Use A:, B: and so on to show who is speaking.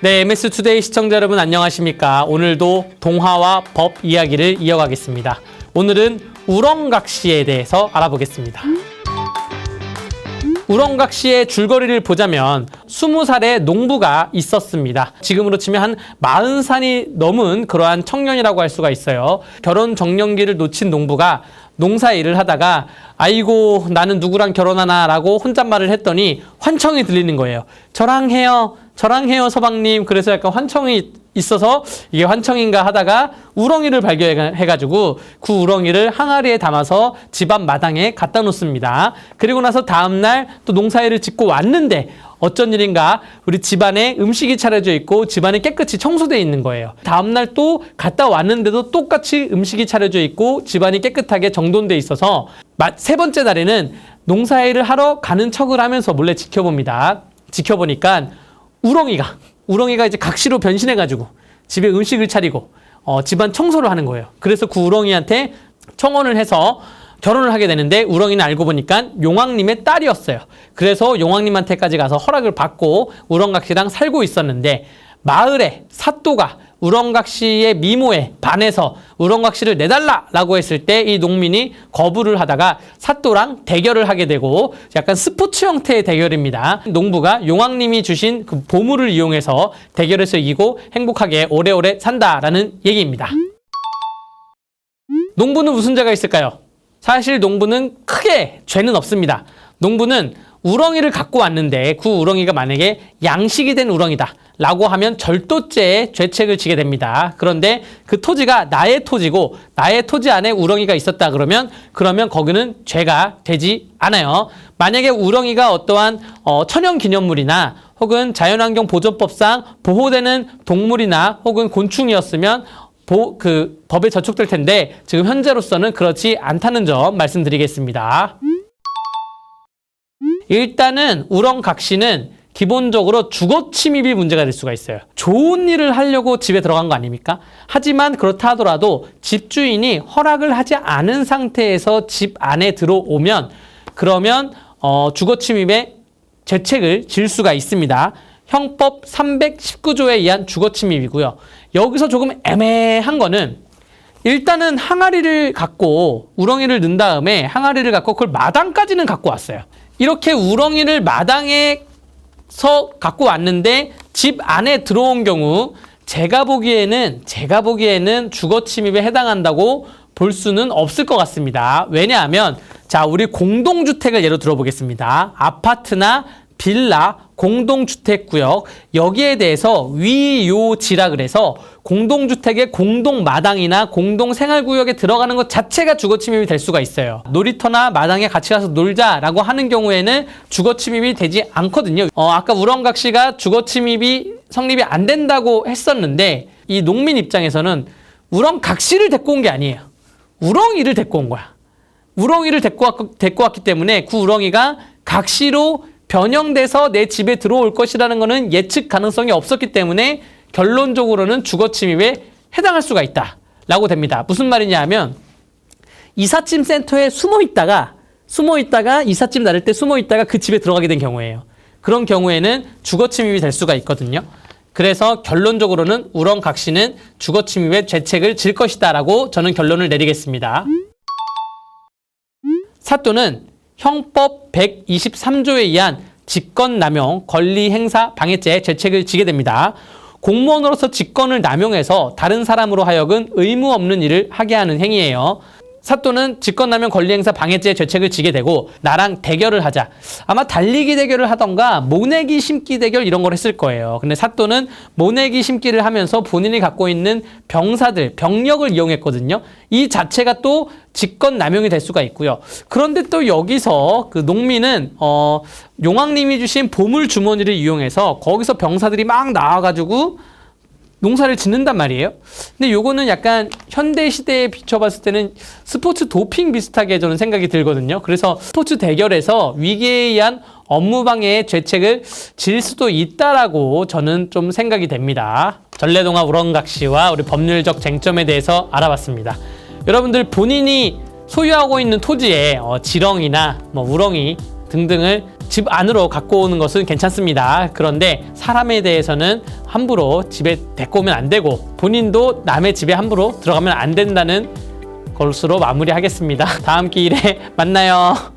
A: 네, MS 투데이 시청자 여러분 안녕하십니까? 오늘도 동화와 법 이야기를 이어가겠습니다. 오늘은 우렁각시에 대해서 알아보겠습니다. 우렁각시의 줄거리를 보자면 20살의 농부가 있었습니다. 지금으로 치면 한 40살이 넘은 그러한 청년이라고 할 수가 있어요. 결혼 정년기를 놓친 농부가 농사 일을 하다가 아이고 나는 누구랑 결혼하나라고 혼잣말을 했더니 환청이 들리는 거예요. 저랑 해요. 저랑 해요 서방님. 그래서 약간 환청이 있어서 이게 환청인가 하다가 우렁이를 발견해가지고 그 우렁이를 항아리에 담아서 집안 마당에 갖다 놓습니다. 그리고 나서 다음날 또 농사일을 짓고 왔는데 어쩐 일인가 우리 집안에 음식이 차려져 있고 집안이 깨끗이 청소되어 있는 거예요. 다음날 또 갔다 왔는데도 똑같이 음식이 차려져 있고 집안이 깨끗하게 정돈돼 있어서 마- 세 번째 날에는 농사일을 하러 가는 척을 하면서 몰래 지켜봅니다. 지켜보니까 우렁이가 우렁이가 이제 각시로 변신해가지고 집에 음식을 차리고 어, 집안 청소를 하는 거예요. 그래서 그 우렁이한테 청혼을 해서 결혼을 하게 되는데 우렁이는 알고 보니까 용왕님의 딸이었어요. 그래서 용왕님한테까지 가서 허락을 받고 우렁각시랑 살고 있었는데 마을에 사또가 우렁각 시의 미모에 반해서 우렁각 시를 내달라라고 했을 때 이 농민이 거부를 하다가 사또랑 대결을 하게 되고 약간 스포츠 형태의 대결입니다. 농부가 용왕님이 주신 그 보물을 이용해서 대결에서 이기고 행복하게 오래오래 산다라는 얘기입니다. 농부는 무슨 죄가 있을까요? 사실 농부는 크게 죄는 없습니다. 농부는 우렁이를 갖고 왔는데 그 우렁이가 만약에 양식이 된 우렁이다. 라고 하면 절도죄의 죄책을 지게 됩니다. 그런데 그 토지가 나의 토지고 나의 토지 안에 우렁이가 있었다 그러면 그러면 거기는 죄가 되지 않아요. 만약에 우렁이가 어떠한 어, 천연 기념물이나 혹은 자연환경 보존법상 보호되는 동물이나 혹은 곤충이었으면 보, 그 법에 저촉될 텐데 지금 현재로서는 그렇지 않다는 점 말씀드리겠습니다. 일단은 우렁각시는 기본적으로 주거 침입이 문제가 될 수가 있어요. 좋은 일을 하려고 집에 들어간 거 아닙니까? 하지만 그렇다 하더라도 집주인이 허락을 하지 않은 상태에서 집 안에 들어오면 그러면 어, 주거 침입의 죄책을 질 수가 있습니다. 형법 319조에 의한 주거 침입이고요. 여기서 조금 애매한 거는 일단은 항아리를 갖고 우렁이를 넣은 다음에 항아리를 갖고 그걸 마당까지는 갖고 왔어요. 이렇게 우렁이를 마당에서 갖고 왔는데 집 안에 들어온 경우 제가 보기에는 제가 보기에는 주거 침입에 해당한다고 볼 수는 없을 것 같습니다. 왜냐하면 자 우리 공동주택을 예로 들어보겠습니다. 아파트나 빌라, 공동주택구역 여기에 대해서 위요지라 그래서 공동주택의 공동마당이나 공동생활구역에 들어가는 것 자체가 주거침입이 될 수가 있어요. 놀이터나 마당에 같이 가서 놀자라고 하는 경우에는 주거침입이 되지 않거든요. 어, 아까 우렁각 씨가 주거침입이 성립이 안 된다고 했었는데 이 농민 입장에서는 우렁각 씨를 데리고 온 게 아니에요. 우렁이를 데리고 온 거야. 우렁이를 데리고, 왔, 데리고 왔기 때문에 그 우렁이가 각시로 변형돼서 내 집에 들어올 것이라는 것은 예측 가능성이 없었기 때문에 결론적으로는 주거 침입에 해당할 수가 있다 라고 됩니다. 무슨 말이냐 하면 이삿짐 센터에 숨어 있다가 숨어 있다가 이삿짐 나를 때 숨어 있다가 그 집에 들어가게 된 경우예요. 그런 경우에는 주거 침입이 될 수가 있거든요. 그래서 결론적으로는 우렁각 씨는 주거 침입의 죄책을 질 것이다라고 저는 결론을 내리겠습니다. 사또는 형법 123조에 의한 직권남용, 권리행사, 방해죄 죄책을 지게 됩니다. 공무원으로서 직권을 남용해서 다른 사람으로 하여금 의무 없는 일을 하게 하는 행위예요. 사또는 직권남용 권리행사 방해죄 죄책을 지게 되고 나랑 대결을 하자. 아마 달리기 대결을 하던가 모내기 심기 대결 이런 걸 했을 거예요. 근데 사또는 모내기 심기를 하면서 본인이 갖고 있는 병사들, 병력을 이용했거든요. 이 자체가 또 직권남용이 될 수가 있고요. 그런데 또 여기서 그 농민은 어 용왕님이 주신 보물 주머니를 이용해서 거기서 병사들이 막 나와가지고 농사를 짓는단 말이에요. 근데 요거는 약간 현대 시대에 비춰봤을 때는 스포츠 도핑 비슷하게 저는 생각이 들거든요. 그래서 스포츠 대결에서 위기에 의한 업무 방해의 죄책을 질 수도 있다라고 저는 좀 생각이 됩니다. 전래동화 우렁각시와 우리 법률적 쟁점에 대해서 알아봤습니다. 여러분들 본인이 소유하고 있는 토지에 어, 지렁이나 뭐 우렁이 등등을 집 안으로 갖고 오는 것은 괜찮습니다. 그런데 사람에 대해서는 함부로 집에 데리고 오면 안 되고 본인도 남의 집에 함부로 들어가면 안 된다는 것으로 마무리하겠습니다. 다음 기일에 만나요.